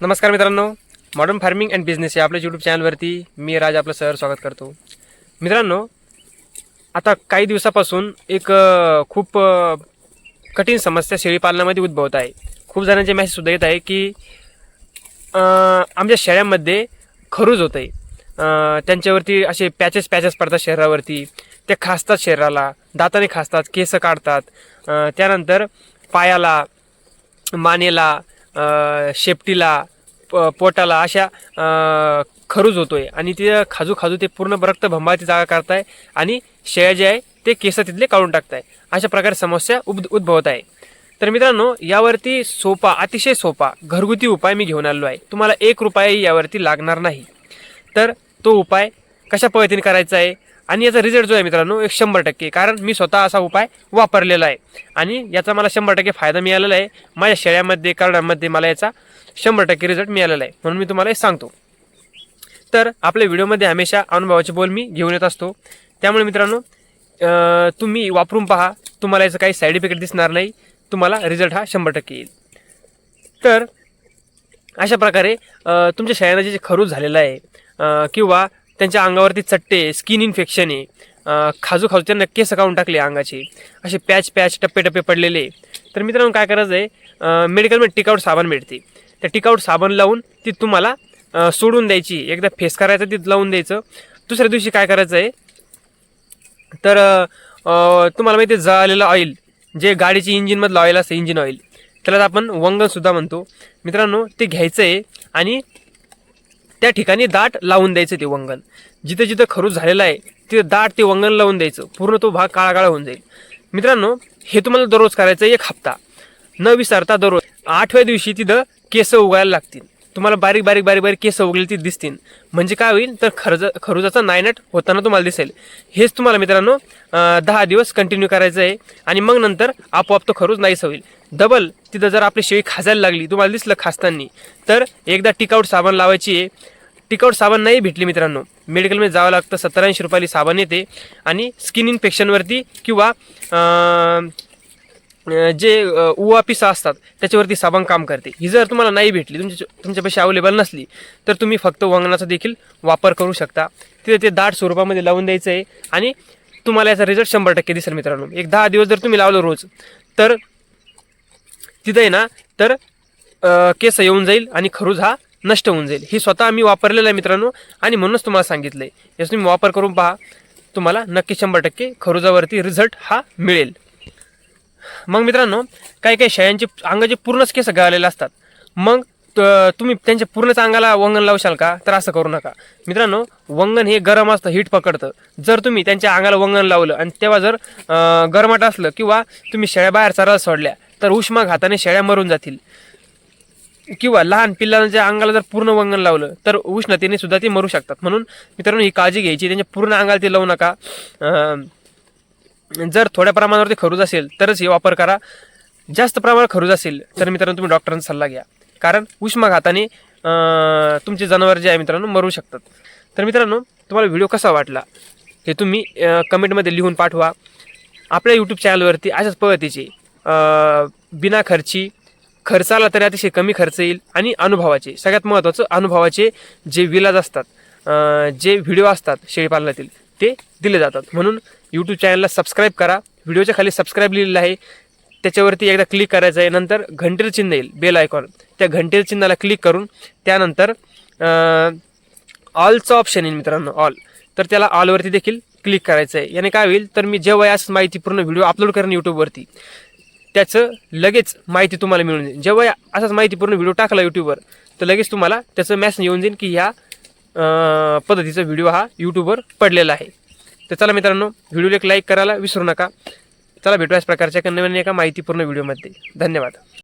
नमस्कार मित्रांनो. Modern farming and business या आपल्या यूट्यूब चॅनलवरती मी राज आपलं सर स्वागत करतो. मित्रांनो आता काही दिवसापासून एक खूप कठीण समस्या शेळीपालनामध्ये उद्भवत आहे. खूप जणांचे मॅसेजसुद्धा येत आहे की आमच्या शेळ्यांमध्ये खरूज होत आहे त्यांच्यावरती असे पॅचेस पॅचेस पडतात शरीरावरती. ते खासतात शरीराला दाताने खासतात केस काढतात. त्यानंतर पायाला मानेला शेपटीला प- पोटाला अशा अ, खरूज होतोय. आणि ते खाजू खाजू ते पूर्ण रक्त भंबाची जागा करताय आणि शेळ्या जे आहे ते केस तिथले काढून टाकताय. अशा प्रकारे समस्या उद उद्भवत आहे. तर मित्रांनो यावरती सोपा अतिशय सोपा घरगुती उपाय मी घेऊन आलो आहे. तुम्हाला एक रुपयाही यावरती लागणार नाही. तर तो उपाय कशा पद्धतीने करायचा आहे? आणि याचा रिझल्ट जो आहे मित्रांनो एक शंभर टक्के. कारण मी स्वतः असा उपाय वापरलेला आहे. आणि याचा मला शंभर टक्के फायदा मिळालेला आहे. माझ्या शेळ्यामध्ये करड्यांमध्ये मला याचा शंभर टक्के रिझल्ट मिळालेला आहे. म्हणून मी तुम्हाला हे सांगतो. तर आपल्या व्हिडिओमध्ये हमेशा अनुभवाचे बोल मी घेऊन येत असतो. त्यामुळे मित्रांनो तुम्ही वापरून पहा. तुम्हाला याचं काही साईड इफेक्ट दिसणार नाही. तुम्हाला रिझल्ट हा शंभर टक्के येईल. तर अशा प्रकारे तुमच्या शेळ्यांना जे खरूज झालेलं आहे किंवा त्यांच्या अंगावरती चट्टे स्किन इन्फेक्शन आहे. खाजू खाजू त्यांना केस काढून टाकले अंगाचे. असे पॅच पॅच टप्पे टप्पे पडलेले. तर मित्रांनो काय करायचं आहे? मेडिकलमध्ये टिकाऊट साबण मिळते. त्या टिकाऊट साबण लावून ती तुम्हाला सोडून द्यायची. एकदा फेस करायचं ती लावून द्यायचं. दुसऱ्या दिवशी काय करायचं आहे? तर तुम्हाला माहिती आहे जळालेलं ऑइल जे गाडीची इंजिनमधलं ऑइल असतं इंजिन ऑइल त्याला आपण वंगणसुद्धा म्हणतो. मित्रांनो ते घ्यायचं आहे आणि त्या ठिकाणी दाट लावून द्यायचं ते वंगण. जिथं जिथं खरूज झालेलं आहे तिथे दाट ते वंगण लावून द्यायचं. पूर्ण तो भाग काळा काळा होऊन जाईल. मित्रांनो हे तुम्हाला दररोज करायचं आहे एक हप्ता. न विसरता दररोज आठव्या दिवशी तिथं केस उगायला लागतील. तुम्हाला बारीक बारीक बारीक बारीक केस उगले ती दिसतील. म्हणजे काय होईल? तर खरज खरुजाचा नायनट होताना तुम्हाला दिसेल. हेच तुम्हाला मित्रांनो दहा दिवस कंटिन्यू करायचं आहे. आणि मग नंतर आपोआप तो खरूज नाहीच होईल. डबल तिथं जर आपली शेळी खाजायला लागली तुम्हाला दिसलं खासताना तर एकदा टिकआउट साबण लावायची आहे. टिकआउट साबण नाही भेटली मित्रांनो. मेडिकलमध्ये जावं लागतं सत्तरऐंशी रुपयाली साबण येते. आणि स्किन इन्फेक्शनवरती किंवा जे उवा पिसा असतात त्याच्यावरती साबण काम करते. ही जर तुम्हाला नाही भेटली तुमच्या तुमच्यापाशी अवेलेबल नसली तर तुम्ही फक्त वंगणाचा देखील वापर करू शकता. तिथे ते दाट स्वरूपामध्ये लावून द्यायचं आहे. आणि तुम्हाला याचा रिझल्ट शंभर टक्के दिसेल मित्रांनो. एक दहा दिवस जर तुम्ही लावलं रोज तर तिथं आहे ना तर केस येऊन जाईल आणि खरूज हा नष्ट होऊन जाईल. ही स्वतः मी वापरलेलं आहे मित्रांनो. आणि म्हणूनच तुम्हाला सांगितलं आहे याचा तुम्ही वापर करून पहा. तुम्हाला नक्की शंभर टक्के खरुजावरती रिझल्ट हा मिळेल. मग मित्रांनो काही काही शेळ्यांचे अंगाचे पूर्णच केस गाळलेले असतात. मग त- तुम्ही त्यांच्या पूर्णच अंगाला वंगण लावशाल का? तर असं करू नका. मित्रांनो वंगण हे गरम असतं हीट पकडतं. जर तुम्ही त्यांच्या अंगाला वंगण लावलं आणि तेव्हा जर गरमाट असलं किंवा तुम्ही शेळ्या बाहेर चरायला सोडल्या तर उष्मा घाताने शेळ्या मरून जातील. किंवा लहान पिल्लांच्या अंगाला जर पूर्ण वंगण लावलं तर उष्णतेने सुद्धा ते मरू शकतात. म्हणून मित्रांनो ही काळजी घ्यायची. त्यांच्या पूर्ण अंगाला ते लावू नका. जर थोड्या प्रमाणावरती खरूज असेल तरच हे वापर करा. जास्त प्रमाणात खरूज असेल तर मित्रांनो तुम्ही डॉक्टरांचा सल्ला घ्या. कारण उष्माघाताने तुमचे जनावर जे आहे मित्रांनो मरू शकतात. तर मित्रांनो तुम्हाला व्हिडिओ कसा वाटला हे तुम्ही कमेंटमध्ये लिहून पाठवा. आपल्या यूट्यूब चॅनलवरती अशाच पद्धतीचे बिना खर्ची खर्चाला तरी अतिशय कमी खर्च येईल आणि अनुभवाचे सगळ्यात महत्त्वाचं अनुभवाचे जे विलाज असतात जे व्हिडिओ असतात शेळीपालनातील ते दिले जातात. म्हणून यूट्यूब चॅनलला सबस्क्राईब करा. व्हिडिओच्या खाली सबस्क्राईब लिहिलेलं आहे. त्याच्यावरती एकदा क्लिक करायचं आहे. नंतर घंटेल चिन्ह येईल बेल आयकॉन त्या घंटेल चिन्हाला क्लिक करून त्यानंतर ऑलचं ऑप्शन येईल मित्रांनो ऑल तर त्याला ऑलवरती देखील क्लिक करायचं आहे. याने काय होईल? तर मी जेव्हा याच माहितीपूर्ण व्हिडिओ अपलोड करेन यूट्यूबवरती त्याचं लगेच माहिती तुम्हाला मिळून जाईल. जेव्हा असाच माहितीपूर्ण व्हिडिओ टाकला यूट्यूबवर तर लगेच तुम्हाला त्याचं मॅसेज येऊन जाईल की ह्या पद्धतीचा व्हिडिओ हा यूट्यूबवर पडलेला आहे. तर चला मित्रांनो व्हिडिओला एक लाईक करायला विसरू नका. चला भेटू याच प्रकारच्या एका नवीन एका माहितीपूर्ण व्हिडिओमध्ये धन्यवाद.